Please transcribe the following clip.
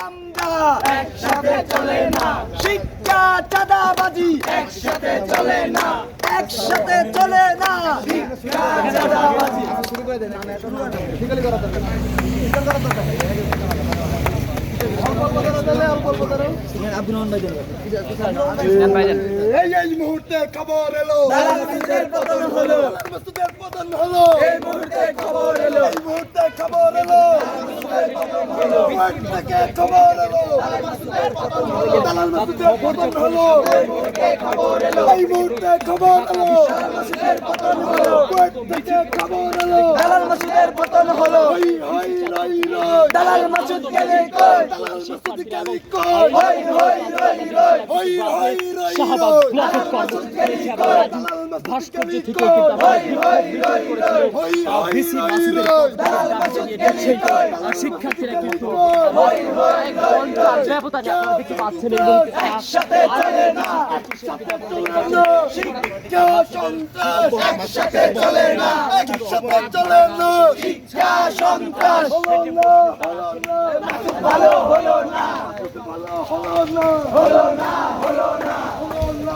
হামদা একসাথে চলে না। শিক্ষা চাঁদাবাজি একসাথে চলে না। একসাথে চলে না। শিক্ষা চাঁদাবাজি। এই মুহূর্তে খবর এলো। পতন হলো। এই মুহূর্তে খবর এলো। এই পতন হলো মুহূর্তে এলো খবর এলো। দালাল মাসুদ গেলে কই দালাল মাসুদ গেলে কই হই হই হই শাহবাগ ব্লকের কর দালাল মসজিদ ভাস্কর্য থেকে কিন্তু মাসুদের শিক্ষার্থীরা কিন্তু আপনারা দেখতে পাচ্ছেন শিক্ষা সন্ত্রাস একসাথে চলে না একসাথে চলে না শিক্ষা সন্ত্রাস হলো না হলো না ভালো হলো না ভালো হলো না হলো না